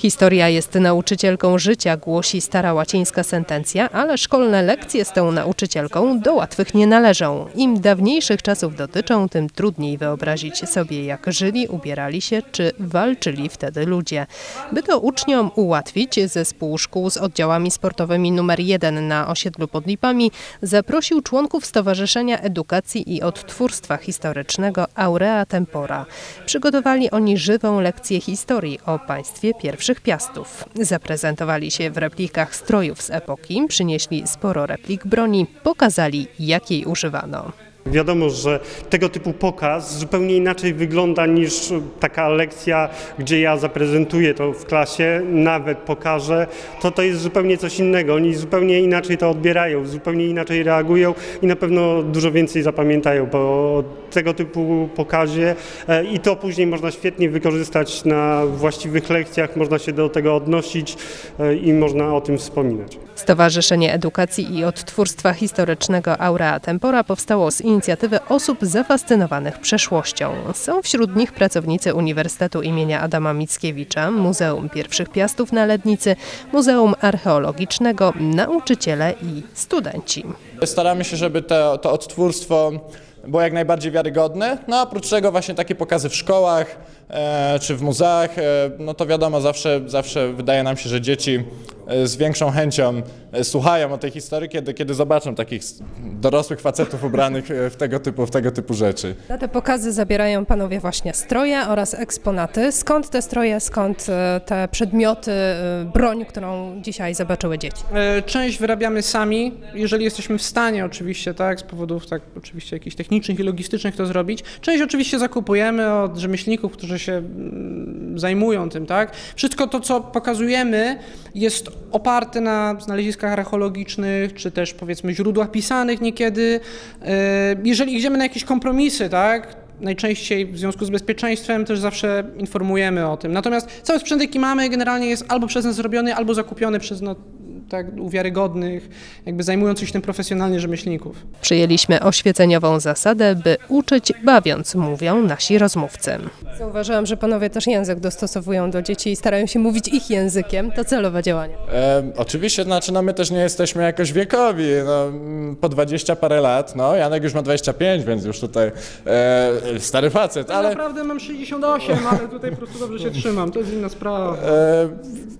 Historia jest nauczycielką życia, głosi stara łacińska sentencja, ale szkolne lekcje z tą nauczycielką do łatwych nie należą. Im dawniejszych czasów dotyczą, tym trudniej wyobrazić sobie, jak żyli, ubierali się czy walczyli wtedy ludzie. By to uczniom ułatwić, zespół szkół z oddziałami sportowymi numer 1 na osiedlu pod Lipami zaprosił członków Stowarzyszenia Edukacji i Odtwórstwa Historycznego Aurea Tempora. Przygotowali oni żywą lekcję historii o państwie piastów. Zaprezentowali się w replikach strojów z epoki, przynieśli sporo replik broni, pokazali jak jej używano. Wiadomo, że tego typu pokaz zupełnie inaczej wygląda niż taka lekcja, gdzie ja zaprezentuję to w klasie, nawet pokażę. To to jest zupełnie coś innego. Oni zupełnie inaczej to odbierają, zupełnie inaczej reagują i na pewno dużo więcej zapamiętają po tego typu pokazie e, i to później można świetnie wykorzystać na właściwych lekcjach, można się do tego odnosić e, i można o tym wspominać. Stowarzyszenie Edukacji i Odtwórstwa Historycznego Aurea Tempora powstało z inicjatywy osób zafascynowanych przeszłością. Są wśród nich pracownicy Uniwersytetu imienia Adama Mickiewicza, Muzeum Pierwszych Piastów na Lednicy, Muzeum Archeologicznego, nauczyciele i studenci. Staramy się, żeby to, to odtwórstwo było jak najbardziej wiarygodne. No oprócz tego właśnie takie pokazy w szkołach czy w muzeach, e, no to wiadomo, zawsze, zawsze wydaje nam się, że dzieci e, z większą chęcią e, słuchają o tej historii, kiedy, kiedy zobaczą takich dorosłych facetów ubranych e, w tego typu, w tego typu rzeczy. Na te pokazy zabierają panowie właśnie stroje oraz eksponaty. Skąd te stroje, skąd e, te przedmioty, e, broń, którą dzisiaj zobaczyły dzieci? E, Część wyrabiamy sami, jeżeli jesteśmy w stanie oczywiście, tak, z powodów tak oczywiście jakichś technicznych i logistycznych to zrobić. Część oczywiście zakupujemy od rzemieślników, którzy się mm, zajmują tym, tak. Wszystko to, co pokazujemy jest oparte na znaleziskach archeologicznych, czy też powiedzmy źródłach pisanych niekiedy. E, Jeżeli idziemy na jakieś kompromisy, tak, Najczęściej w związku z bezpieczeństwem też zawsze informujemy o tym. Natomiast cały sprzęt, jaki mamy, generalnie jest albo przez nas zrobiony, albo zakupiony przez no, tak uwiarygodnych, jakby zajmujących się tym profesjonalnie rzemieślników. Przyjęliśmy oświeceniową zasadę, by uczyć bawiąc, mówią nasi rozmówcy. Zauważyłam, że panowie też język dostosowują do dzieci i starają się mówić ich językiem. To celowe działanie. E, oczywiście, znaczy, no my też nie jesteśmy jakoś wiekowi, no, po 20 parę lat, no Janek już ma 25, więc już tutaj e, stary facet, ale... Naprawdę mam 68, ale tutaj po prostu dobrze się trzymam, to jest inna sprawa. E,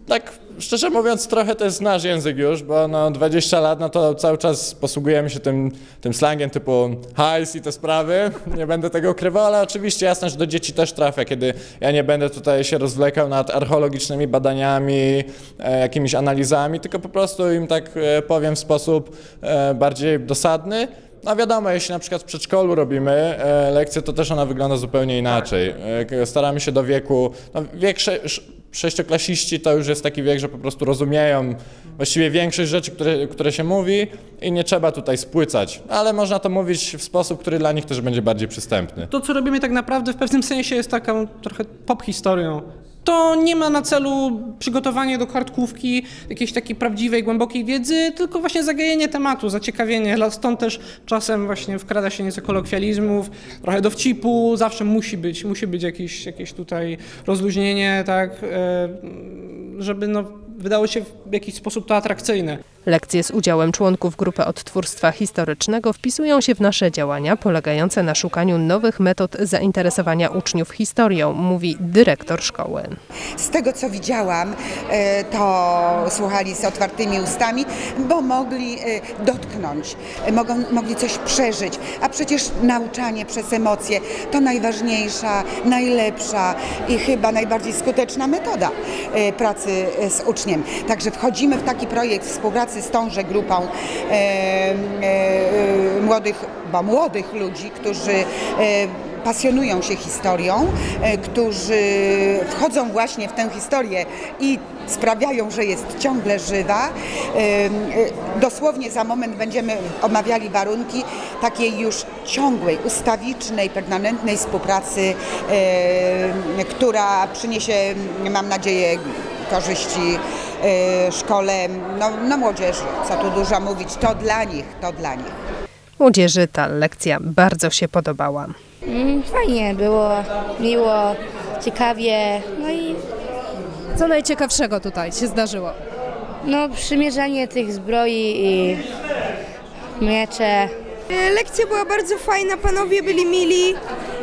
tak szczerze mówiąc, trochę to jest nasz język już, bo no 20 lat, no to cały czas posługujemy się tym, tym slangiem typu hajs i te sprawy. Nie będę tego ukrywał, ale oczywiście jasne, że do dzieci też trafia, kiedy ja nie będę tutaj się rozwlekał nad archeologicznymi badaniami, e, jakimiś analizami, tylko po prostu im tak e, powiem w sposób e, bardziej dosadny. No wiadomo, jeśli na przykład w przedszkolu robimy e, lekcję, to też ona wygląda zupełnie inaczej. E, staramy się do wieku, no wiek sze, sz- sześcioklasiści to już jest taki wiek, że po prostu rozumieją właściwie większość rzeczy, które, które się mówi i nie trzeba tutaj spłycać, ale można to mówić w sposób, który dla nich też będzie bardziej przystępny. To, co robimy tak naprawdę w pewnym sensie jest taką trochę pop historią. To nie ma na celu przygotowanie do kartkówki jakiejś takiej prawdziwej, głębokiej wiedzy, tylko właśnie zagajenie tematu, zaciekawienie. Stąd też czasem właśnie wkrada się nieco kolokwializmów, trochę dowcipu, zawsze musi być, musi być jakieś, jakieś tutaj rozluźnienie, tak, e, żeby no, wydało się w jakiś sposób to atrakcyjne. Lekcje z udziałem członków grupy odtwórstwa historycznego wpisują się w nasze działania polegające na szukaniu nowych metod zainteresowania uczniów historią, mówi dyrektor szkoły. Z tego co widziałam, e, to słuchali z otwartymi ustami, bo mogli e, dotknąć, e, mogą, mogli coś przeżyć. A przecież nauczanie przez emocje to najważniejsza, najlepsza i chyba najbardziej skuteczna metoda pracy z uczniem. Także wchodzimy w taki projekt współpracy z tąże grupą e, e, e, młodych, bo młodych ludzi, którzy pasjonują się historią, którzy wchodzą właśnie w tę historię i sprawiają, że jest ciągle żywa. Dosłownie za moment będziemy omawiali warunki takiej już ciągłej, ustawicznej, permanentnej współpracy, która przyniesie, mam nadzieję, korzyści szkole, no, no młodzieży, co tu dużo mówić, to dla nich, to dla nich. Młodzieży ta lekcja bardzo się podobała. Mm, Fajnie było, miło, ciekawie, no i Co najciekawszego tutaj się zdarzyło? No, przymierzanie tych zbroi i miecze. E, Lekcja była bardzo fajna, panowie byli mili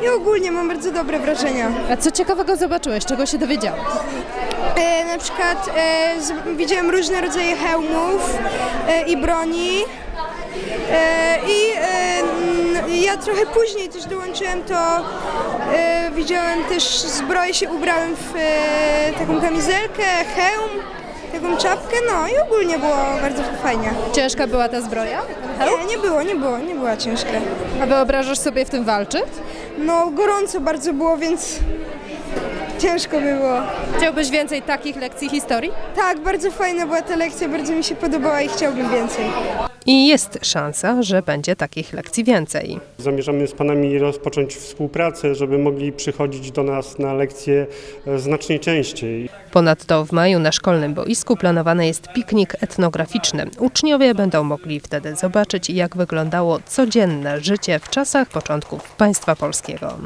i ogólnie mam bardzo dobre wrażenia. A co ciekawego zobaczyłeś? Czego się dowiedziałeś? E, na przykład e, widziałem różne rodzaje hełmów e, i broni. I ja trochę później też dołączyłem, to widziałem też zbroję, się ubrałem w taką kamizelkę, hełm, taką czapkę, no i ogólnie było bardzo fajnie. Ciężka była ta zbroja? Nie, nie było, nie było, nie była ciężka. A wyobrażasz sobie w tym walczyć? No gorąco bardzo było, więc ciężko by było. Chciałbyś więcej takich lekcji historii? Tak, bardzo fajna była ta lekcja, bardzo mi się podobała i chciałbym więcej. I jest szansa, że będzie takich lekcji więcej. Zamierzamy z panami rozpocząć współpracę, żeby mogli przychodzić do nas na lekcje e, znacznie częściej. Ponadto w maju na szkolnym boisku planowany jest piknik etnograficzny. Uczniowie będą mogli wtedy zobaczyć, jak wyglądało codzienne życie w czasach początków państwa polskiego.